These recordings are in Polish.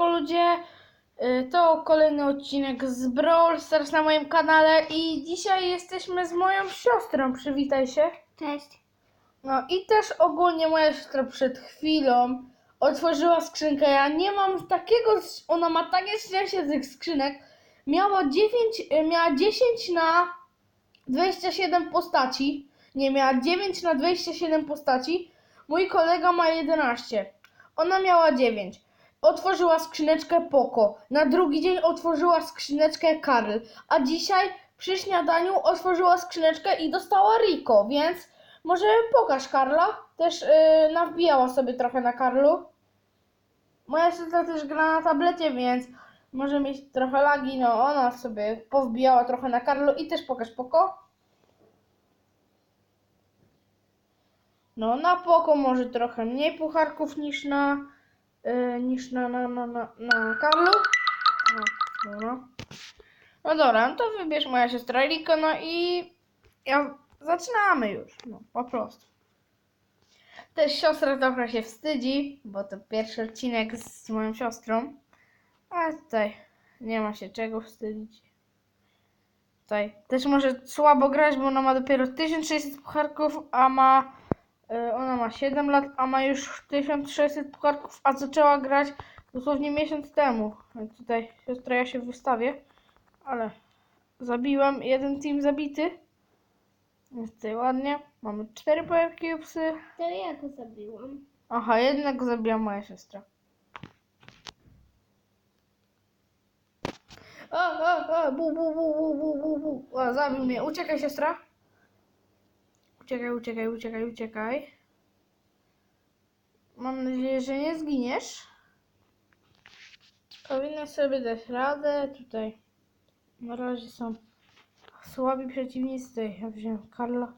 Ludzie, y, to kolejny odcinek z Brawl Stars na moim kanale i dzisiaj jesteśmy z moją siostrą, przywitaj się. Cześć. No i też ogólnie moja siostra przed chwilą otworzyła skrzynkę, ja nie mam takiego, ona ma takie szczęście tych skrzynek, miała 9, y, miała 10 na 27 postaci, nie, miała 9 na 27 postaci, mój kolega ma 11, ona miała 9. Otworzyła skrzyneczkę Poco. Na drugi dzień otworzyła skrzyneczkę Karl. A dzisiaj przy śniadaniu otworzyła skrzyneczkę i dostała Rico, więc może pokaż Karla. Też yy, nawbijała sobie trochę na Karlu. Moja siostra też gra na tablecie, więc może mieć trochę lagi. No ona sobie powbijała trochę na Karlu i też pokaż Poco. No na Poco może trochę mniej pucharków niż na yy, niż na, na, na, na, na Karlu. No, dobra. No dobra, no to wybierz moja siostra Riko, no i ja zaczynamy już, no po prostu. Też siostra trochę się wstydzi, bo to pierwszy odcinek z moją siostrą. A tutaj nie ma się czego wstydzić. Tutaj też może słabo grać, bo ona ma dopiero 1600 pucharków, a ma ona ma 7 lat, a ma już 1600 pucharków, a zaczęła grać dosłownie miesiąc temu. Tutaj siostra ja się wystawię, ale zabiłem jeden team zabity. Jest tutaj ładnie. Mamy 4 pojawiki psy. To ja go zabiłam. Aha, jednego zabiła moja siostra. O, o, o, bu, bu, bu, bu, bu, bu, bu. O, zabił mnie. Uciekaj, siostra. Uciekaj, uciekaj, uciekaj, uciekaj. Mam nadzieję, że nie zginiesz. Powinnaś sobie dać radę. Tutaj na razie są słabi przeciwnicy. Ja wziąłem Karla.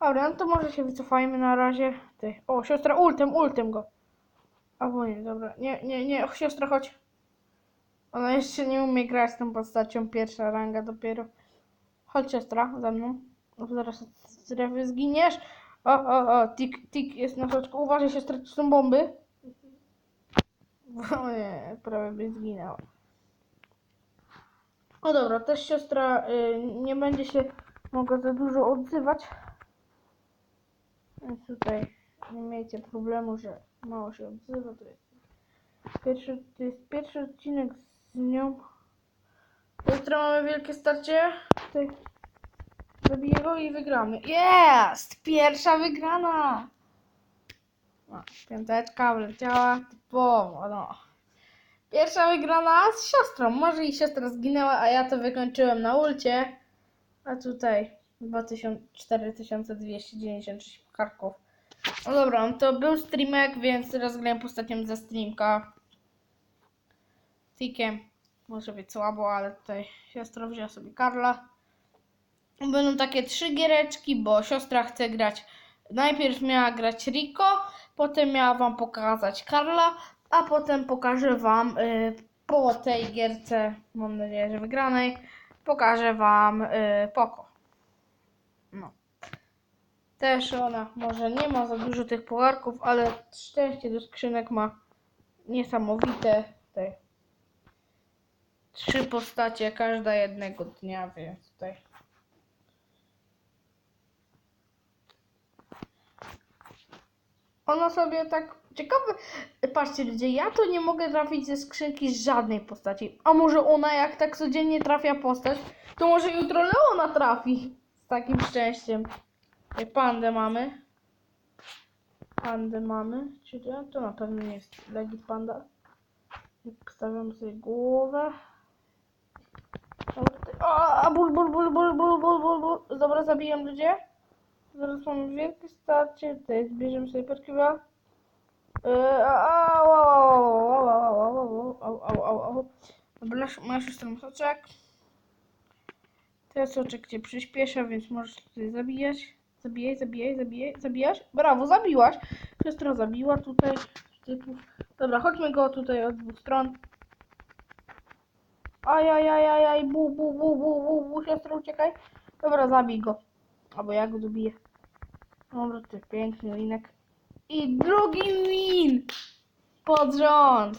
Dobra, no to może się wycofajmy na razie. Ty. O, siostra, ultem, ultem go. Albo nie, dobra. Nie, nie, nie, siostra, chodź. Ona jeszcze nie umie grać tą postacią, pierwsza ranga dopiero. Chodź siostra, za mną. Bo zaraz strefy zginiesz. O, o, o, tik, tik jest na środku. Uważaj to są bomby. O nie, prawie by zginęła. O dobra, też siostra y, nie będzie się mogła za dużo odzywać. Więc tutaj nie miejcie problemu, że mało się odzywa. To jest pierwszy, to jest pierwszy odcinek z nią. Jutro mamy wielkie starcie. Tutaj zabiję go i wygramy. Jest! Pierwsza wygrana! No, piąteczka wleciała typowo, no. Pierwsza wygrana z siostrą. Może i siostra zginęła, a ja to wykończyłem na ulcie. A tutaj 2000 4296 pucharków. No dobra, to był streamek, więc teraz grałem postacią ze streamka. Tikiem. Może być słabo, ale tutaj siostra wzięła sobie Karla. Będą takie trzy giereczki, bo siostra chce grać. Najpierw miała grać Rico, potem miała wam pokazać Karla, a potem pokażę wam y, po tej gierce, mam nadzieję, że wygranej, pokażę wam y, Poco. No. Też ona może nie ma za dużo tych pucharków, ale szczęście do skrzynek ma niesamowite. Tutaj trzy postacie, każda jednego dnia, więc tutaj. Ona sobie tak. Ciekawe, patrzcie ludzie, ja to nie mogę trafić ze skrzynki żadnej postaci. A może ona jak tak codziennie trafia postać, to może jutro Leona trafi z takim szczęściem. Pandę mamy. Pandę mamy. Czy to na pewno nie jest legit panda. Stawiam sobie głowę. A bul, bul, bul, bul, bul, bul, bul, bul. Dobra, zabijam ludzie. Zaraz mamy wielkie starcie. Tutaj zbierzemy sobie podkiwa. Dobra, masz już ten soczek. Ten soczek cię przyspiesza, więc możesz tutaj zabijać. Zabijaj, zabijaj, zabijaj, zabijasz. Brawo, zabiłaś. Siostra zabiła tutaj. Dobra, chodźmy go tutaj od dwóch stron. Ajajajajaj, bu, bu, bu, bu, bu, bu, siostro, uciekaj. Dobra, zabij go. Albo ja go dobiję. Dobra, piękny linek. I drugi win! Pod rząd.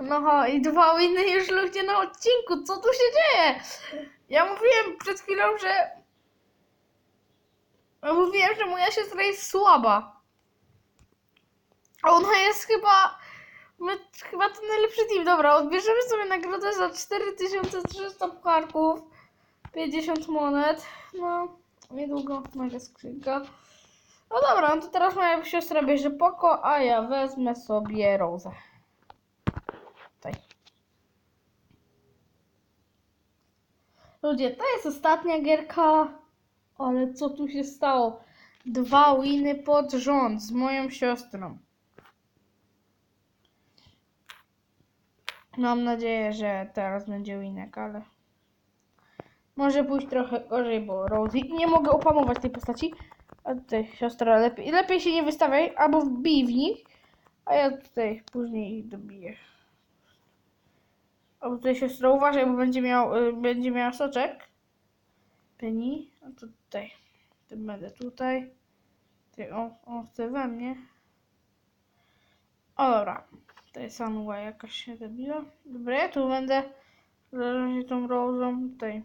No i dwa winy już ludzie na odcinku. Co tu się dzieje? Ja mówiłem przed chwilą, że... Ja Mówiłem, że moja siostra jest słaba. A ona jest chyba... My, chyba to najlepszy team. Dobra, odbierzemy sobie nagrodę za 4300 pucharków. 50 monet. No, niedługo mega skrzynka. No dobra, no to teraz moja siostra bierze Poko, a ja wezmę sobie Rozę. Tutaj. Ludzie, to jest ostatnia gierka. Ale co tu się stało? Dwa winy pod rząd z moją siostrą. Mam nadzieję, że teraz będzie winek, ale może pójść trochę gorzej, bo Rosie nie mogę opanować tej postaci. A tutaj siostra lepiej, lepiej się nie wystawiaj, albo wbij w nich, a ja tutaj później ich dobiję. A tutaj siostra uważaj, bo będzie miał, y, będzie miała soczek. Penny, a tutaj. To będę tutaj. Ty, on, on chce we mnie. O dobra. Tutaj Sanua jakaś się dobiła. Dobra, ja tu będę zależy tą rozą tutaj.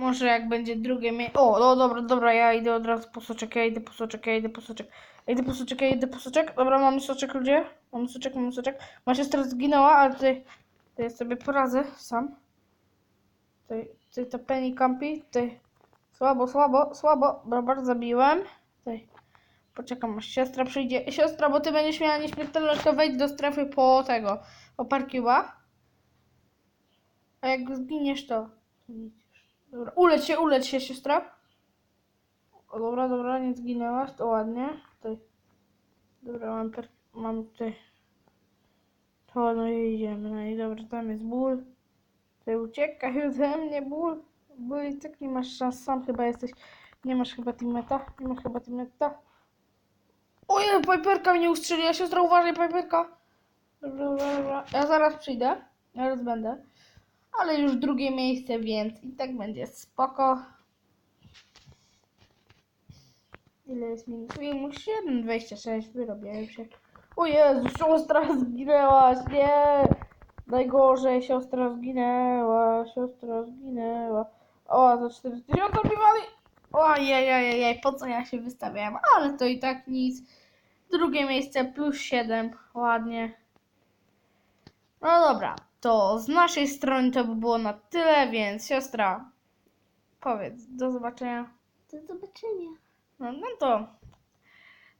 Może jak będzie drugie miejsce. O, no dobra, dobra, ja idę od razu po soczek, ja idę po soczek, ja idę po soczek. Ja idę po soczek, ja idę po soczek. Dobra, mamy soczek ludzie. Mamy soczek, mamy soczek. Moja siostra zginęła, ale tutaj, tutaj sobie poradzę sam. Tutaj, tutaj ta Penny Campi, tutaj słabo, słabo, słabo. Dobra, zabiłem. Tutaj poczekam aż siostra przyjdzie. Siostra, bo ty będziesz miała nieśmiertelność, to wejdź do strefy po tego, po Parkiuba. A jak zginiesz, to... to nic. Dobra, uleć się, uleć się, siostra. O, dobra, dobra, nie zginęłaś, to ładnie. Tutaj. Dobra, mam, per... mam tutaj... To no i idziemy, no i dobra, tam jest ból. Tutaj uciekaj ode mnie, ból. Ból i tak nie masz szans, sam chyba jesteś. Nie masz chyba teammeta, nie masz chyba teammeta. Ojej, Piperka mnie ustrzeliła, siostra, uważaj, Piperka. Dobra, dobra, dobra. Ja zaraz przyjdę, ja zaraz będę. Ale już drugie miejsce, więc i tak będzie spoko. Ile jest minus? Minus 7,26, wyrobiłem się. O Jezu, siostra zginęłaś, nie! Najgorzej, siostra zginęła, siostra zginęła. O, za 4000 biwali! Ojej, po co ja się wystawiałem? Ale to i tak nic. Drugie miejsce plus 7, ładnie. No dobra, to z naszej strony to by było na tyle, więc siostra, powiedz, do zobaczenia. Do zobaczenia. No, no to.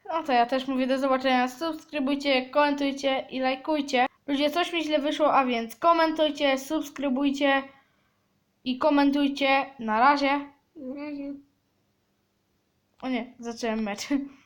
No to ja też mówię do zobaczenia. Subskrybujcie, komentujcie i lajkujcie. Ludzie, coś mi źle wyszło, a więc komentujcie, subskrybujcie i komentujcie. Na razie. Na razie. O nie, zacząłem mecz.